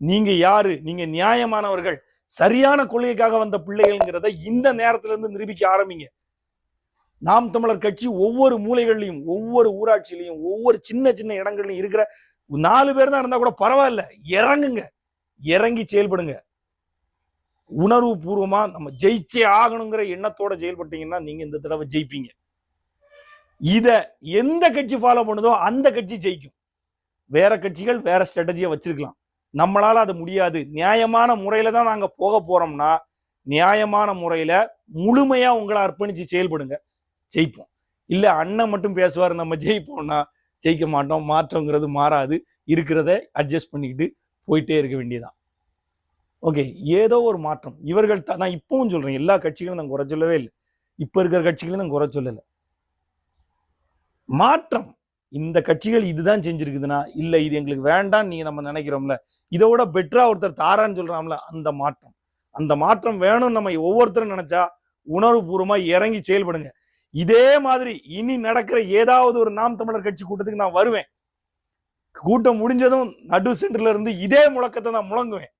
நீங்க யாரு? நீங்க நியாயமானவர்கள். சரியான கொள்கைக்காக வந்த பிள்ளைகள்ங்கிறத இந்த நேரத்துல இருந்து நிரூபிக்க ஆரம்பிங்க. நாம் தமிழர் கட்சி ஒவ்வொரு மூலைகள்லையும் ஒவ்வொரு ஊராட்சியிலையும் ஒவ்வொரு சின்ன சின்ன இடங்கள்லையும் இருக்கிற நாலு பேர் தான் இருந்தா கூட பரவாயில்ல. இறங்குங்க. இறங்கி செயல்படுங்க. உணர்வு பூர்வமா நம்ம ஜெயிச்சே ஆகணுங்கிற எண்ணத்தோட செயல்பட்டீங்கன்னா நீங்க இந்த தடவை ஜெயிப்பீங்க. இத எந்த கட்சி ஃபாலோ பண்ணுதோ அந்த கட்சி ஜெயிக்கும். வேற கட்சிகள் வேற ஸ்ட்ராட்டஜியை வச்சிருக்கலாம். நம்மளால அது முடியாது. நியாயமான முறையில தான் நாங்கள் போக போகிறோம்னா நியாயமான முறையில் முழுமையாக உங்களை அர்ப்பணித்து செயல்படுங்க. ஜெயிப்போம். இல்லை அண்ணன் மட்டும் பேசுவார் நம்ம ஜெயிப்போம்னா ஜெயிக்க மாட்டோம். மாற்றங்கிறது மாறாது. இருக்கிறத அட்ஜஸ்ட் பண்ணிக்கிட்டு போயிட்டே இருக்க வேண்டியதான் ஓகே ஏதோ ஒரு மாற்றம். இவர்கள் தான் நான் இப்பவும் சொல்கிறேன் எல்லா கட்சிகளும் நான் குறை சொல்லவே இல்லை. இப்போ இருக்கிற கட்சிகளும் நான் குறை சொல்லலை. மாற்றம். இந்த கட்சிகள் இதுதான் செஞ்சிருக்குதுன்னா இல்ல இது எங்களுக்கு வேண்டாம்னு நீங்க நம்ம நினைக்கிறோம்ல இதோட பெட்டரா ஒருத்தர் தாரான்னு சொல்றாம்ல அந்த மாற்றம். அந்த மாற்றம் வேணும் நம்ம ஒவ்வொருத்தரும் நினைச்சா உணர்வுபூர்வமா இறங்கி செயல்படுங்க. இதே மாதிரி இனி நடக்கிற ஏதாவது ஒரு நாம் தமிழர் கட்சி கூட்டத்துக்கு நான் வருவேன். கூட்டம் முடிஞ்சதும் நடு சென்டர்ல இருந்து இதே முழக்கத்தை நான் முழங்குவேன்.